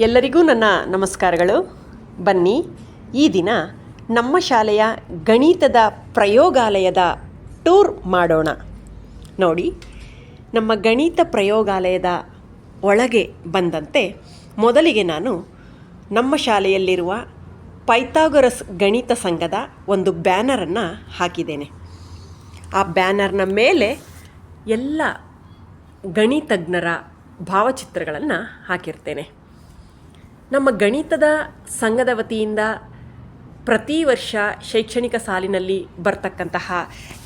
ಎಲ್ಲರಿಗೂ ನನ್ನ ನಮಸ್ಕಾರಗಳು. ಬನ್ನಿ, ಈ ದಿನ ನಮ್ಮ ಶಾಲೆಯ ಗಣಿತದ ಪ್ರಯೋಗಾಲಯದ ಟೂರ್ ಮಾಡೋಣ. ನೋಡಿ, ನಮ್ಮ ಗಣಿತ ಪ್ರಯೋಗಾಲಯದ ಒಳಗೆ ಬಂದಂತೆ ಮೊದಲಿಗೆ ನಾನು ನಮ್ಮ ಶಾಲೆಯಲ್ಲಿರುವ ಪೈಥಾಗೊರಸ್ ಗಣಿತ ಸಂಘದ ಒಂದು ಬ್ಯಾನರನ್ನು ಹಾಕಿದ್ದೇನೆ. ಆ ಬ್ಯಾನರ್ನ ಮೇಲೆ ಎಲ್ಲ ಗಣಿತಜ್ಞರ ಭಾವಚಿತ್ರಗಳನ್ನು ಹಾಕಿರ್ತೇನೆ. ನಮ್ಮ ಗಣಿತದ ಸಂಘದ ವತಿಯಿಂದ ಪ್ರತಿ ವರ್ಷ ಶೈಕ್ಷಣಿಕ ಸಾಲಿನಲ್ಲಿ ಬರ್ತಕ್ಕಂತಹ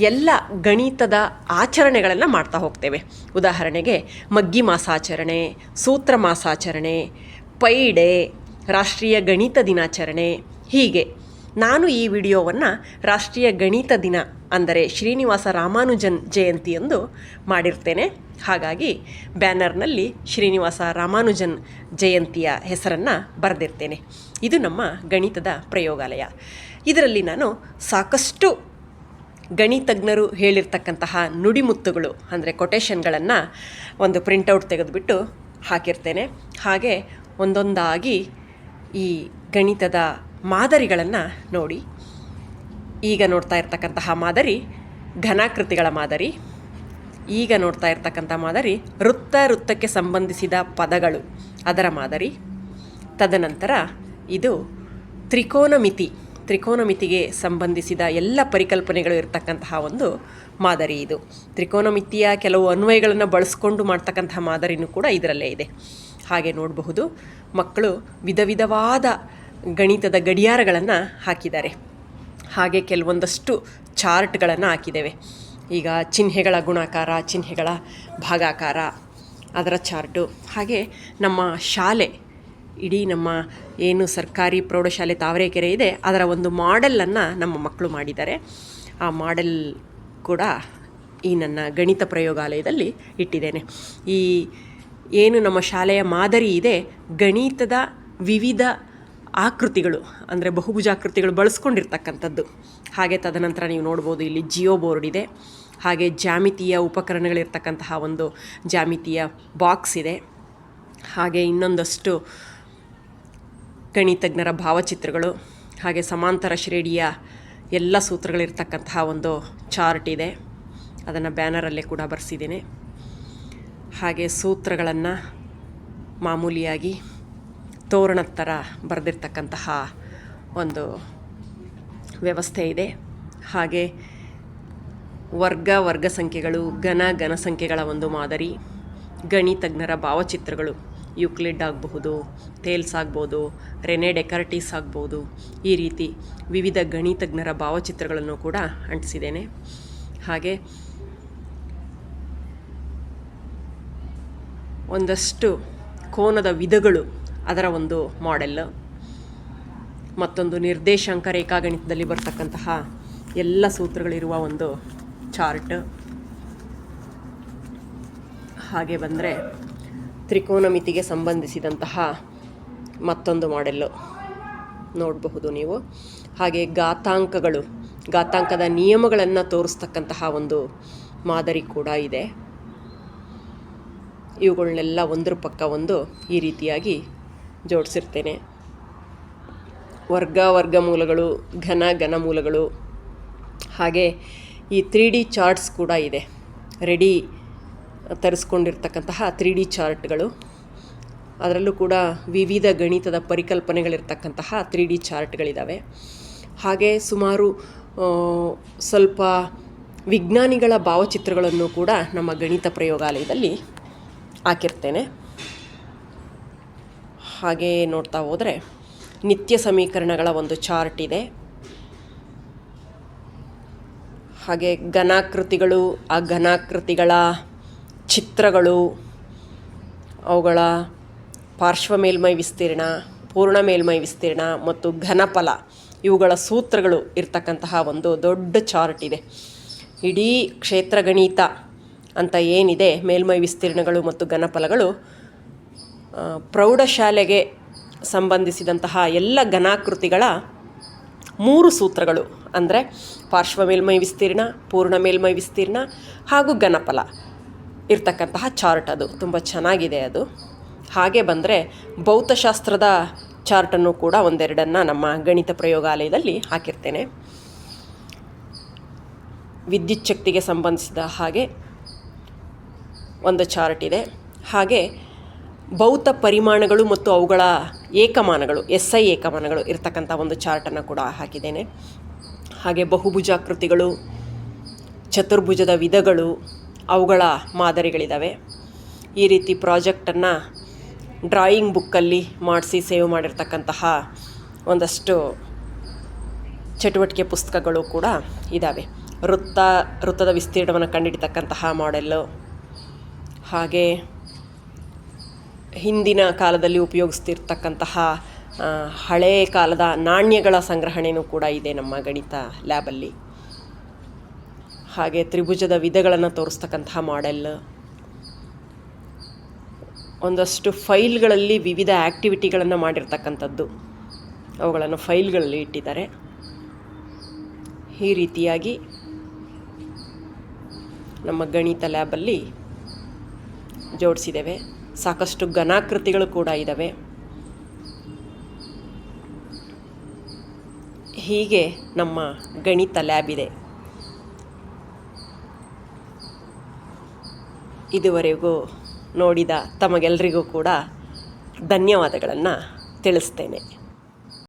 ಎಲ್ಲ ಗಣಿತದ ಆಚರಣೆಗಳನ್ನು ಮಾಡ್ತಾ ಹೋಗ್ತೇವೆ. ಉದಾಹರಣೆಗೆ ಮಗ್ಗಿ ಮಾಸಾಚರಣೆ, ಸೂತ್ರ ಮಾಸಾಚರಣೆ ಪೈಡೆ ರಾಷ್ಟ್ರೀಯ ಗಣಿತ ದಿನಾಚರಣೆ ಹೀಗೆ. ನಾನು ಈ ವಿಡಿಯೋವನ್ನು ರಾಷ್ಟ್ರೀಯ ಗಣಿತ ದಿನ ಅಂದರೆ ಶ್ರೀನಿವಾಸ ರಾಮಾನುಜನ್ ಜಯಂತಿಯಂದು ಮಾಡಿರ್ತೇನೆ. ಹಾಗಾಗಿ ಬ್ಯಾನರ್ನಲ್ಲಿ ಶ್ರೀನಿವಾಸ ರಾಮಾನುಜನ್ ಜಯಂತಿಯ ಹೆಸರನ್ನು ಬರೆದಿರ್ತೇನೆ. ಇದು ನಮ್ಮ ಗಣಿತದ ಪ್ರಯೋಗಾಲಯ. ಇದರಲ್ಲಿ ನಾನು ಸಾಕಷ್ಟು ಗಣಿತಜ್ಞರು ಹೇಳಿರ್ತಕ್ಕಂತಹ ನುಡಿಮುತ್ತುಗಳು ಅಂದರೆ ಕೊಟೇಶನ್ಗಳನ್ನು ಒಂದು ಪ್ರಿಂಟೌಟ್ ತೆಗೆದುಬಿಟ್ಟು ಹಾಕಿರ್ತೇನೆ. ಹಾಗೆ ಒಂದೊಂದಾಗಿ ಈ ಗಣಿತದ ಮಾದರಿಗಳನ್ನು ನೋಡಿ. ಈಗ ನೋಡ್ತಾ ಇರ್ತಕ್ಕಂತಹ ಮಾದರಿ ಘನಾಕೃತಿಗಳ ಮಾದರಿ. ಈಗ ನೋಡ್ತಾ ಇರ್ತಕ್ಕಂಥ ಮಾದರಿ ವೃತ್ತ ವೃತ್ತಕ್ಕೆ ಸಂಬಂಧಿಸಿದ ಪದಗಳು ಅದರ ಮಾದರಿ. ತದನಂತರ ಇದು ತ್ರಿಕೋನಮಿತಿ. ತ್ರಿಕೋನಮಿತಿಗೆ ಸಂಬಂಧಿಸಿದ ಎಲ್ಲ ಪರಿಕಲ್ಪನೆಗಳು ಇರತಕ್ಕಂತಹ ಒಂದು ಮಾದರಿ ಇದು. ತ್ರಿಕೋನಮಿತಿಯ ಕೆಲವು ಅನ್ವಯಗಳನ್ನು ಬಳಸ್ಕೊಂಡು ಮಾಡ್ತಕ್ಕಂತಹ ಮಾದರಿನೂ ಕೂಡ ಇದರಲ್ಲೇ ಇದೆ. ಹಾಗೆ ನೋಡಬಹುದು ಮಕ್ಕಳು ವಿಧ ವಿಧವಾದ ಗಣಿತದ ಗಡಿಯಾರಗಳನ್ನು ಹಾಕಿದ್ದಾರೆ. ಹಾಗೆ ಕೆಲವೊಂದಷ್ಟು ಚಾರ್ಟ್ಗಳನ್ನು ಹಾಕಿದ್ದೇವೆ. ಈಗ ಚಿಹ್ನೆಗಳ ಗುಣಾಕಾರ, ಚಿಹ್ನೆಗಳ ಭಾಗಾಕಾರ, ಅದರ ಚಾರ್ಟು, ಹಾಗೆ ನಮ್ಮ ಶಾಲೆ, ಇಡೀ ನಮ್ಮ ಏನು ಸರ್ಕಾರಿ ಪ್ರೌಢಶಾಲೆ ತಾವರೆಕೆರೆ ಇದೆ, ಅದರ ಒಂದು ಮಾಡೆಲನ್ನು ನಮ್ಮ ಮಕ್ಕಳು ಮಾಡಿದ್ದಾರೆ. ಆ ಮಾಡೆಲ್ ಕೂಡ ಈ ನನ್ನ ಗಣಿತ ಪ್ರಯೋಗಾಲಯದಲ್ಲಿ ಇಟ್ಟಿದ್ದೇನೆ. ಈ ಏನು ನಮ್ಮ ಶಾಲೆಯ ಮಾದರಿ ಇದೆ, ಗಣಿತದ ವಿವಿಧ ಆಕೃತಿಗಳು, ಅಂದರೆ ಬಹುಭುಜಾಕೃತಿಗಳು ಬಳಸ್ಕೊಂಡಿರ್ತಕ್ಕಂಥದ್ದು. ಹಾಗೆ ತದನಂತರ ನೀವು ನೋಡ್ಬೋದು ಇಲ್ಲಿ ಜಿಯೋ ಬೋರ್ಡ್ ಇದೆ. ಹಾಗೆ ಜಾಮಿತಿಯ ಉಪಕರಣಗಳಿರ್ತಕ್ಕಂತಹ ಒಂದು ಜಾಮಿತಿಯ ಬಾಕ್ಸ್ ಇದೆ. ಹಾಗೆ ಇನ್ನೊಂದಷ್ಟು ಗಣಿತಜ್ಞರ ಭಾವಚಿತ್ರಗಳು, ಹಾಗೆ ಸಮಾಂತರ ಶ್ರೇಣಿಯ ಎಲ್ಲ ಸೂತ್ರಗಳಿರ್ತಕ್ಕಂತಹ ಒಂದು ಚಾರ್ಟ್ ಇದೆ. ಅದನ್ನು ಬ್ಯಾನರಲ್ಲೇ ಕೂಡ ಬರೆಸಿದ್ದೀನಿ. ಹಾಗೆ ಸೂತ್ರಗಳನ್ನು ಮಾಮೂಲಿಯಾಗಿ ತೋರಣದ ಥರ ಬರೆದಿರ್ತಕ್ಕಂತಹ ಒಂದು ವ್ಯವಸ್ಥೆ ಇದೆ. ಹಾಗೆ ವರ್ಗ ವರ್ಗ ಸಂಖ್ಯೆಗಳು, ಘನ ಘನ ಸಂಖ್ಯೆಗಳ ಒಂದು ಮಾದರಿ, ಗಣಿತಜ್ಞರ ಭಾವಚಿತ್ರಗಳು, ಯುಕ್ಲಿಡ್ ಆಗಬಹುದು ತೇಲ್ಸ್ ಆಗ್ಬೋದು, ರೆನೆ ಡೆಕರ್ಟೀಸ್ ಆಗ್ಬೋದು, ಈ ರೀತಿ ವಿವಿಧ ಗಣಿತಜ್ಞರ ಭಾವಚಿತ್ರಗಳನ್ನು ಕೂಡ ಅಂಟಿಸಿದ್ದೇನೆ. ಹಾಗೆ ಒಂದಷ್ಟು ಕೋನದ ವಿಧಗಳು ಅದರ ಒಂದು ಮಾಡೆಲ್ ಮತ್ತೊಂದು ನಿರ್ದೇಶಾಂಕ ರೇಖಾಗಣಿತದಲ್ಲಿ ಬರ್ತಕ್ಕಂತಹ ಎಲ್ಲ ಸೂತ್ರಗಳಿರುವ ಒಂದು ಚಾರ್ಟ್ ಹಾಗೆ ಬಂದರೆ ತ್ರಿಕೋನಮಿತಿಗೆ ಸಂಬಂಧಿಸಿದಂತಹ ಮತ್ತೊಂದು ಮಾಡೆಲ್ಲು ನೋಡಬಹುದು ನೀವು. ಹಾಗೆ ಘಾತಾಂಕಗಳು, ಘಾತಾಂಕದ ನಿಯಮಗಳನ್ನು ತೋರಿಸ್ತಕ್ಕಂತಹ ಒಂದು ಮಾದರಿ ಕೂಡ ಇದೆ. ಇವುಗಳನ್ನೆಲ್ಲ ಒಂದ್ರ ಪಕ್ಕ ಒಂದು ಈ ರೀತಿಯಾಗಿ ಜೋಡಿಸಿರ್ತೇನೆ. ವರ್ಗ ವರ್ಗ ಮೂಲಗಳು, ಘನ ಘನ ಮೂಲಗಳು. ಹಾಗೆ ಈ ತ್ರೀ ಡಿ ಚಾರ್ಟ್ಸ್ ಕೂಡ ಇದೆ. ರೆಡಿ ತರಿಸ್ಕೊಂಡಿರ್ತಕ್ಕಂತಹ ತ್ರೀ ಡಿ ಚಾರ್ಟ್ಗಳು. ಅದರಲ್ಲೂ ಕೂಡ ವಿವಿಧ ಗಣಿತದ ಪರಿಕಲ್ಪನೆಗಳಿರ್ತಕ್ಕಂತಹ ತ್ರೀ ಡಿ ಚಾರ್ಟ್ಗಳಿದ್ದಾವೆ ಹಾಗೆ ಸುಮಾರು ಸ್ವಲ್ಪ ವಿಜ್ಞಾನಿಗಳ ಭಾವಚಿತ್ರಗಳನ್ನು ಕೂಡ ನಮ್ಮ ಗಣಿತ ಪ್ರಯೋಗಾಲಯದಲ್ಲಿ ಹಾಕಿರ್ತೇನೆ. ಹಾಗೆ ನೋಡ್ತಾ ಹೋದರೆ ನಿತ್ಯ ಸಮೀಕರಣಗಳ ಒಂದು ಚಾರ್ಟ್ ಇದೆ. ಹಾಗೆ ಘನಾಕೃತಿಗಳು ಆ ಘನಾಕೃತಿಗಳ ಚಿತ್ರಗಳು, ಅವುಗಳ ಪಾರ್ಶ್ವ ಮೇಲ್ಮೈ ವಿಸ್ತೀರ್ಣ, ಪೂರ್ಣ ಮೇಲ್ಮೈ ವಿಸ್ತೀರ್ಣ ಮತ್ತು ಘನಫಲ, ಇವುಗಳ ಸೂತ್ರಗಳು ಇರ್ತಕ್ಕಂತಹ ಒಂದು ದೊಡ್ಡ ಚಾರ್ಟ್ ಇದೆ. ಇಡೀ ಕ್ಷೇತ್ರ ಗಣಿತ ಅಂತ ಏನಿದೆ, ಮೇಲ್ಮೈ ವಿಸ್ತೀರ್ಣಗಳು ಮತ್ತು ಘನಫಲಗಳು ಪ್ರೌಢಶಾಲೆಗೆ ಸಂಬಂಧಿಸಿದಂತಹ ಎಲ್ಲ ಘನಾಕೃತಿಗಳ ಮೂರು ಸೂತ್ರಗಳು. ಅಂದರೆ ಪಾರ್ಶ್ವ ಮೇಲ್ಮೈ ವಿಸ್ತೀರ್ಣ, ಪೂರ್ಣ ಮೇಲ್ಮೈ ವಿಸ್ತೀರ್ಣ ಹಾಗೂ ಘನಫಲ. ಇರ್ತಕ್ಕಂತಹ ಚಾರ್ಟ್ ಅದು. ತುಂಬ ಚೆನ್ನಾಗಿದೆ ಅದು. ಹಾಗೆ ಬಂದರೆ ಭೌತಶಾಸ್ತ್ರದ ಚಾರ್ಟನ್ನು ಕೂಡ ಒಂದೆರಡನ್ನು ನಮ್ಮ ಗಣಿತ ಪ್ರಯೋಗಾಲಯದಲ್ಲಿ ಹಾಕಿರ್ತೇನೆ. ವಿದ್ಯುಚ್ಛಕ್ತಿಗೆ ಸಂಬಂಧಿಸಿದ ಹಾಗೆ ಒಂದು ಚಾರ್ಟ್ ಇದೆ. ಹಾಗೆ ಭೌತ ಪರಿಮಾಣಗಳು ಮತ್ತು ಅವುಗಳ ಏಕಮಾನಗಳು ಎಸ್ ಐ ಏಕಮಾನಗಳು ಇರತಕ್ಕಂಥ ಒಂದು ಚಾರ್ಟನ್ನು ಕೂಡ ಹಾಕಿದ್ದೇನೆ. ಹಾಗೆ ಬಹುಭುಜಾಕೃತಿಗಳು, ಚತುರ್ಭುಜದ ವಿಧಗಳು, ಅವುಗಳ ಮಾದರಿಗಳಿದ್ದಾವೆ ಈ ರೀತಿ ಪ್ರಾಜೆಕ್ಟನ್ನು ಡ್ರಾಯಿಂಗ್ ಬುಕ್ಕಲ್ಲಿ ಮಾಡಿಸಿ ಸೇವ್ ಮಾಡಿರ್ತಕ್ಕಂತಹ ಒಂದಷ್ಟು ಚಟುವಟಿಕೆ ಪುಸ್ತಕಗಳು ಕೂಡ ಇದ್ದಾವೆ ವೃತ್ತ, ವೃತ್ತದ ವಿಸ್ತೀರ್ಣವನ್ನು ಕಂಡಿಡ್ತಕ್ಕಂತಹ ಮಾಡೆಲ್ಲು, ಹಾಗೆ ಹಿಂದಿನ ಕಾಲದಲ್ಲಿ ಉಪಯೋಗಿಸ್ತಿರ್ತಕ್ಕಂತಹ ಹಳೆಯ ಕಾಲದ ನಾಣ್ಯಗಳ ಸಂಗ್ರಹಣೆಯೂ ಕೂಡ ಇದೆ ನಮ್ಮ ಗಣಿತ ಲ್ಯಾಬಲ್ಲಿ. ಹಾಗೆ ತ್ರಿಭುಜದ ವಿಧಗಳನ್ನು ತೋರಿಸ್ತಕ್ಕಂತಹ ಮಾಡೆಲ್ ಒಂದಷ್ಟು ಫೈಲ್ಗಳಲ್ಲಿ ವಿವಿಧ ಆ್ಯಕ್ಟಿವಿಟಿಗಳನ್ನು ಮಾಡಿರ್ತಕ್ಕಂಥದ್ದು. ಅವುಗಳನ್ನು ಫೈಲ್ಗಳಲ್ಲಿ ಇಟ್ಟಿದ್ದಾರೆ. ಈ ರೀತಿಯಾಗಿ ನಮ್ಮ ಗಣಿತ ಲ್ಯಾಬಲ್ಲಿ ಜೋಡಿಸಿದ್ದೇವೆ. ಸಾಕಷ್ಟು ಘನಾಕೃತಿಗಳು ಕೂಡ ಇದ್ದಾವೆ ಹೀಗೆ ನಮ್ಮ ಗಣಿತ ಲ್ಯಾಬ್ ಇದೆ. ಇದುವರೆಗೂ ನೋಡಿದ ತಮಗೆಲ್ಲರಿಗೂ ಕೂಡ ಧನ್ಯವಾದಗಳನ್ನು ತಿಳಿಸ್ತೇನೆ.